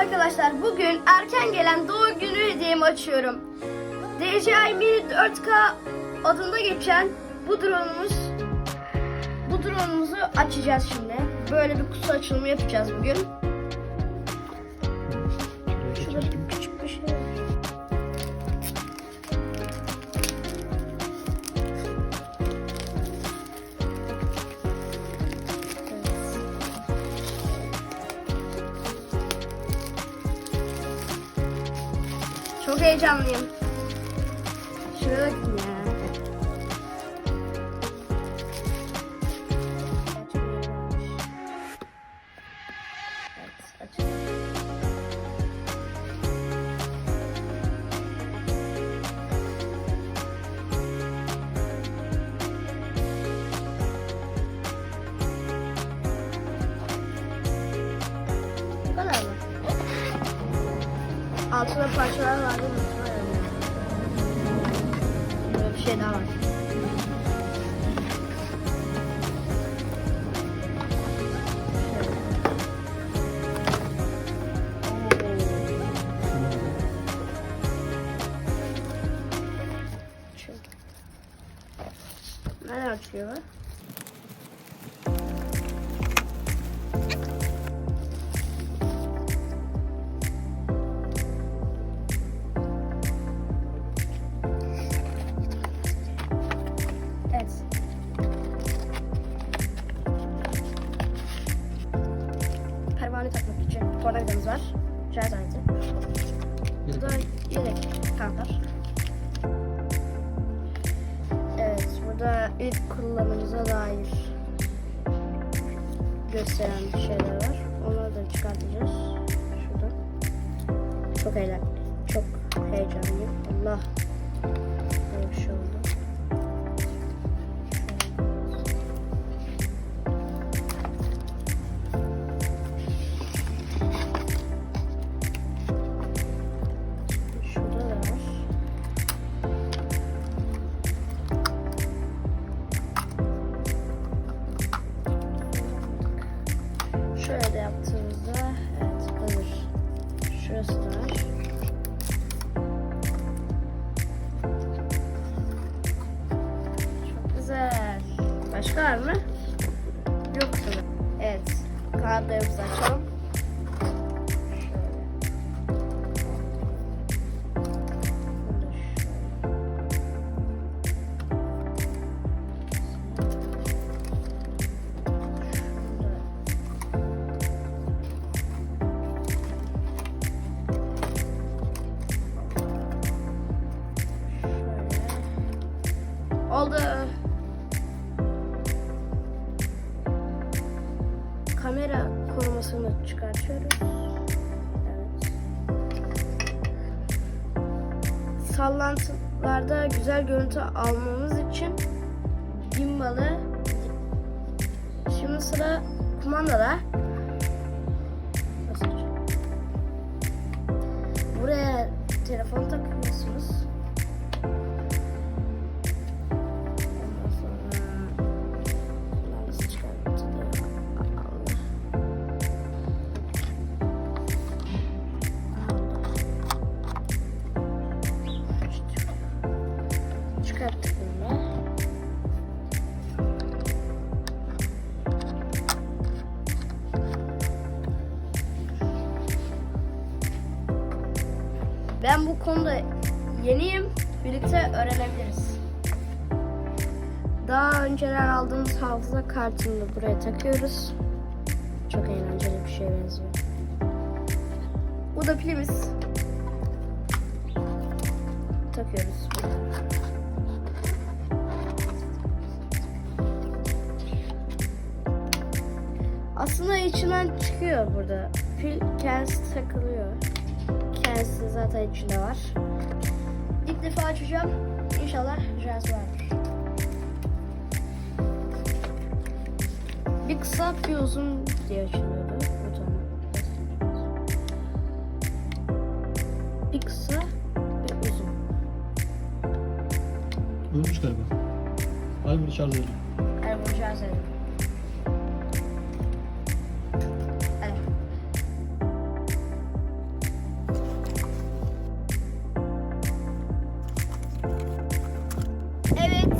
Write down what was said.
arkadaşlar. Bugün erken gelen doğum günü hediyemi açıyorum. DJI Mini 4K adında geçen bu drone'umuz bu drone'umuzu açacağız şimdi. Böyle bir kutu açılımı yapacağız bugün. Çok heyecanlıyım. Şuraya Altında parçalar vardı? Böyle bir şey daha var. Şöyle. Nereden aleti. Bu da yedek kantar. Evet, burada ilk kullanımıza dair gösteren şeyler var. Onları da çıkartacağız. Şurada. Çok eğlen, çok heyecanlıyım. Allah. Böyle bir şey oldu. Var mı? Yok sanırım. Evet. Kağıtlarımızı açalım. Kamera korumasını çıkartıyoruz. Evet. Sallantılarda güzel görüntü almamız için gimbalı Şimdi sıra kumandada. Buraya telefon takıyorsunuz. Ben bu konuda yeniyim. Birlikte öğrenebiliriz. Daha önceden aldığımız hafıza kartını da buraya takıyoruz. Çok eğlenceli bir şeye benziyor. Bu da pilimiz. Takıyoruz. Aslında içinden çıkıyor burada. Pil kendisi takılıyor. Kendisi zaten içinde var. İlk defa açacağım. İnşallah jaz vardır. Bir kısa bir uzun diye açılıyordu. Bir kısa bir uzun. Ölmüş galiba. Hadi bunu şarj edelim. Yani bunu şarj edelim. Evet.